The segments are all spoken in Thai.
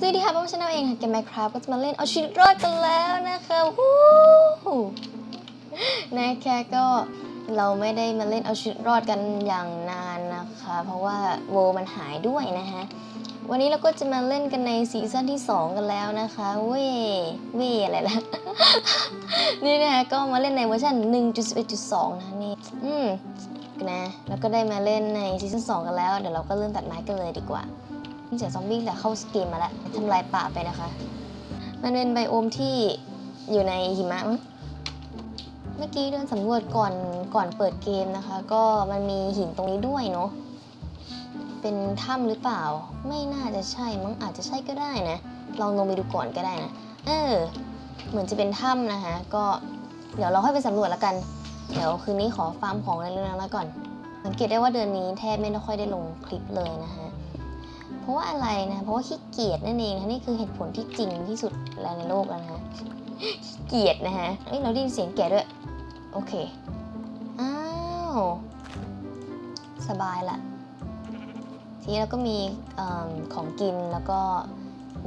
สวัสดีค่ะป้าชาแนลเองค่ะเกม Minecraft ก็จะมาเล่นเอาชีวิตรอดกันแล้วนะคะวู้นะคะก็เราไม่ได้มาเล่นเอาชีวิตรอดกันอย่างนานนะคะ เพราะว่าโวมันหายด้วยนะคะวันนี้เราก็จะมาเล่นกันในซีซั่นที่ 2 กันแล้วนะคะเว่เว่อะไรล่ะนี่นะคะก็มาเล่นในเวอร์ชัน1.11.2 นะคะนี่อืมนะแล้วก็ได้มาเล่นในซีซั่น2 กันแล้ว เดี๋ยวเราก็เริ่มตัดไม้กันเลยดีกว่า เสียงซอมบี้แต่เข้าเกมมาแล้วทำลายป่าไปนะคะ มันเป็นไบโอมที่อยู่ในหิมะเมื่อกี้เดินสำรวจก่อนก่อนเปิดเกมนะคะ ก็มันมีหินตรงนี้ด้วยเนาะเป็นถ้ำหรือเปล่า ไม่น่าจะใช่มั้งอาจจะใช่ก็ได้นะลองลงไปดูก่อนก็ได้นะเออเหมือนจะเป็นถ้ำนะคะ ก็เดี๋ยวเราค่อยไปสำรวจแล้วกัน เดี๋ยวคืนนี้ขอฟาร์มของอะไรเรื่องนั้นก่อน สังเกตได้ว่าเดือนนี้แทบไม่ค่อยได้ลงคลิปเลยนะคะ เพราะว่าอะไรนะเพราะว่าขี้เกียจนั่นเองนะนี่คือเหตุผลที่จริงที่สุดแล้วในโลกแล้วนะขี้เกียจนะฮะเอ้ยเราได้ยินเสียงแกะด้วยโอเคอ้าวสบายละทีนี้เราก็มีอของกินแล้วก็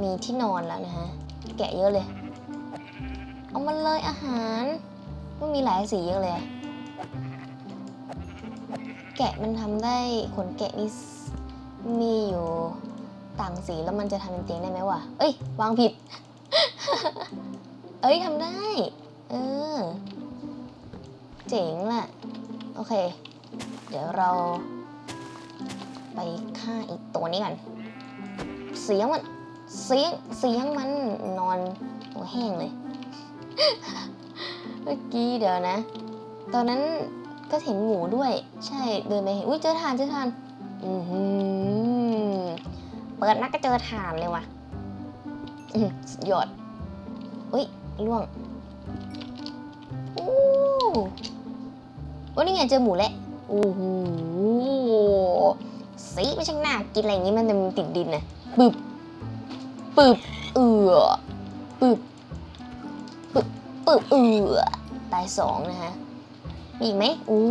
มีที่นอนแล้วนะฮะแกะเยอะเลย เอามันเลยอาหารมันมีหลายสีเยอะเลย แกะมันทำได้ขนแกะนี่ มีอยู่ต่างสีแล้วมันจะทำเป็นเตียงได้ไหมวะ เอ้ย วางผิด เอ้ยทำได้ เออ เจ๋งแหละโอเค เดี๋ยวเรา ไปฆ่าอีกตัวนี้กัน เสียงมัน เสียง เสียงมันนอนหัวแห้งเลย เมื่อกี้เดี๋ยวนะ ตอนนั้นก็เห็นหมูด้วย ใช่ เดินไปเห็น อุ้ยเจอทานเจอทาน อือหือเปิดนักก็เจอฐานเลยว่ะอืสุดยอดอุ้ยล่วงอู้โอ้นี่ไงเจอหมูแล้วโอ้โหสีไม่ช่างน่ากินอะไรอย่างงี้มันจะติดดินนะปึบปึบเอือปึบปึบปึบเอือตายสองนะฮะ มีอีกไหมอู้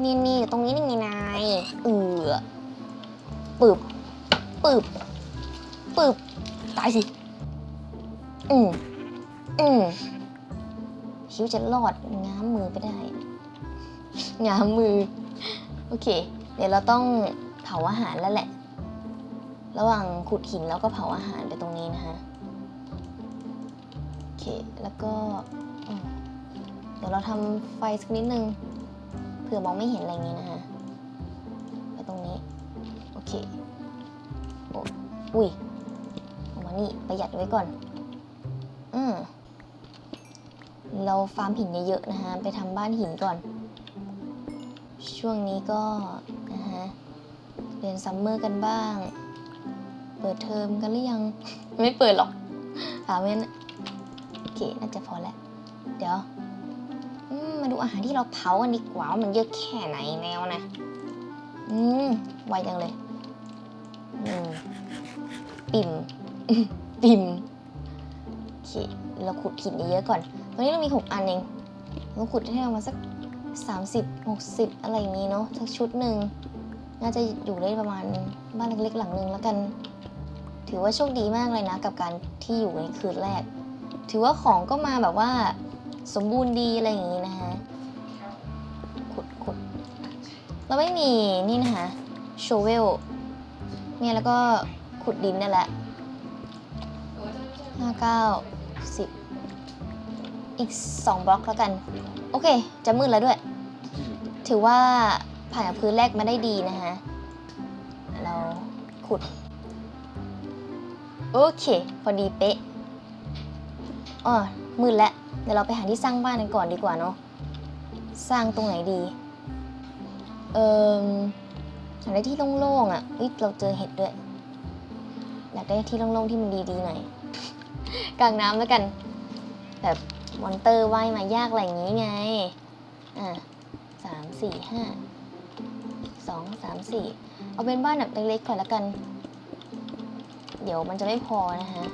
นี่นี่ตรงนี้นี่ไงนายเออปึบปึบปึบตายสิ อืมอืมคิวจะรอดง้ามมือไปได้ ง้ามมือ โอเค เดี๋ยวเราต้องเผาอาหารแล้วแหละ ระหว่างขุดหินแล้วก็เผาอาหารไปตรงนี้นะคะ โอเค แล้วก็ เดี๋ยวเราทำไฟสักนิดนึง ผื่อมองไม่เห็นอะไรอย่างนี้นะคะไปตรงนี้ โอเคโอุ้ยเอามานี่ประหยัดไว้ก่อน อืมเราฟาร์มหินเยอะๆนะคะไปทำบ้านหินก่อน ช่วงนี้ก็นะฮะเรียนซัมเมอร์กันบ้าง เปิดเทอมกันหรือยัง ไม่เปิดหรอกถามเว้นโอเค น่าจะพอแล้ว เดี๋ยว ดูอาหารที่เราเผากันดีกว่าว่ามันเยอะแค่ไหนแล้วนะ อืมไวจังเลย อืมปิ่ม ปิ่มโอเคเราขุดหินเยอะๆก่อน ตอนนี้เรามีหกอันเองเราขุดให้เรามาสักสามสิบหกสิบอะไรอย่างนี้เนาะสักชุดหนึ่งน่าจะอยู่ได้ประมาณบ้านเล็กๆหลังหนึ่งแล้วกัน ถือว่าโชคดีมากเลยนะ กับการที่อยู่ในคืนแรก ถือว่าของก็มาแบบว่า สมบูรณ์ดีอะไรอย่างนี้นะคะขุดขุดเราไม่มีนี่นะคะโชเวลเนี่ยแล้วก็ขุดดินนั่นแหละห้าเก้าสิบอีกสองบล็อกแล้วกัน โอเค จะมืดแล้วด้วย ถือว่าผ่านพื้นแรกมาได้ดีนะคะ เราขุด โอเค พอดีเป๊ะอ๋อมืดแล้ว เดี๋ยวเราไปหาที่สร้างบ้านกันก่อนดีกว่าเนาะ สร้างตรงไหนดี เอ่ออยากได้ที่โล่งๆอะเฮ้ยเราเจอเห็ดด้วย อยากได้ที่โล่งๆที่มันดีๆหน่อย กลางน้ำแล้วกัน แบบมอนเตอร์ว่ายมายากอะไรอย่างนี้ไง อะสามสี่ห้าสองสามสี่เอาเป็นบ้านแบบเล็กๆก่อนละกัน เดี๋ยวมันจะไม่พอนะคะ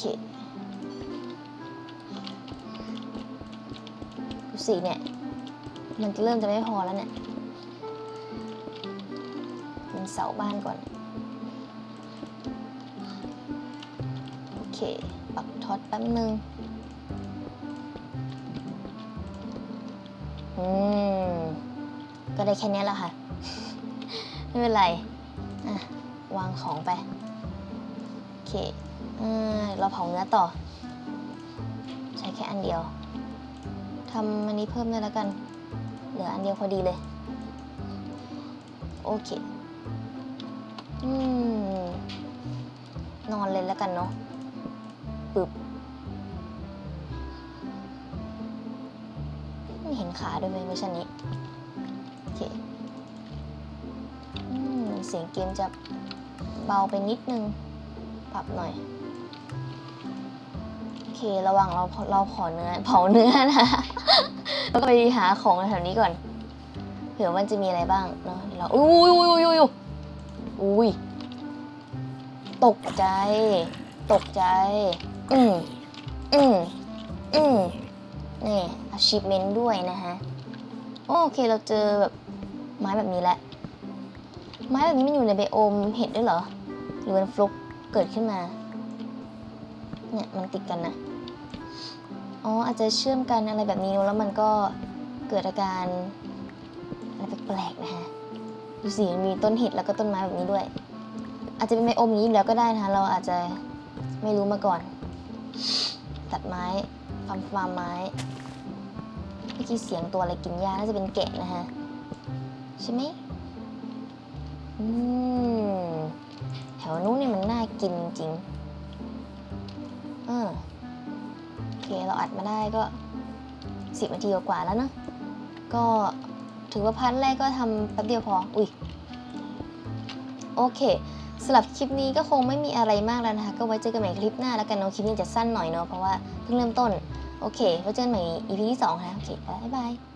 เคดูสิเนี่ย มันจะเริ่มจะไม่พอแล้วเนี่ยเป็นเสาบ้านก่อน โอเค ปักท็อตแป๊บนึงอืม ก็ได้แค่นี้แหละค่ะ ไม่เป็นไร อะ วางของไป โอเค อ่าเราเผาเนื้อต่อ ใช้แค่อันเดียวทำอันนี้เพิ่มด้วยแล้วกัน เหลืออันเดียวพอดีเลย โอเค อืม นอนเลยแล้วกันเนาะปึบไม่เห็นขาด้วยไหมเวอร์ชันนี้ โอเค อืม เสียงเกมจะเบาไปนิดนึง ปรับหน่อย เคระหว่างเราเราเผาเนื้อเผาเนื้อนะแล้วก็ไปหาของแถวนี้ก่อนเผื่อมันจะมีอะไรบ้างเนาะเราอุ้ยอุ้ยอุ้ยอุ้ยอุ้ยอุ้ยตกใจ ตกใจ อืมอืมอืมนี่ achievement ด้วยนะฮะ โอเคเราเจอแบบไม้แบบนี้แหละ ไม้แบบนี้มันอยู่ในไบโอมเห็ดด้วยเหรอ หรือมันฟลุกเกิดขึ้นมา เนี่ยมันติดกันนะ อ๋ออาจจะเชื่อมกันอะไรแบบนี้แล้วมันก็เกิดอาการอะไรแปลกๆนะฮะดูสิมีต้นเห็ดแล้วก็ต้นไม้แบบนี้ด้วย อาจจะเป็นไบโอมอย่างนี้แล้วก็ได้นะคะเราอาจจะไม่รู้มาก่อน ตัดไม้ฟาร์มฟาร์มไม้เมื่อกี้เสียงตัวอะไรกินหญ้าน่าจะเป็นแกะนะฮะใช่ไหมอืมแถวนู้นเนี่ยมันน่ากินจริง เออ เคเราอัดมาได้ก็สิบนาทีกว่าแล้วเนอะก็ถือว่าพาร์ทแรกก็ทำแป๊บเดียวพอ อุ้ย โอเคสำหรับคลิปนี้ก็คงไม่มีอะไรมากแล้วนะคะ ก็ไว้เจอกันใหม่คลิปหน้าแล้วกันเนาะคลิปนี้จะสั้นหน่อยเนาะเพราะว่าเพิ่งเริ่มต้น โอเคไว้เจอกันใหม่ EP ที่2ค่ะโอเคบ๊ายบาย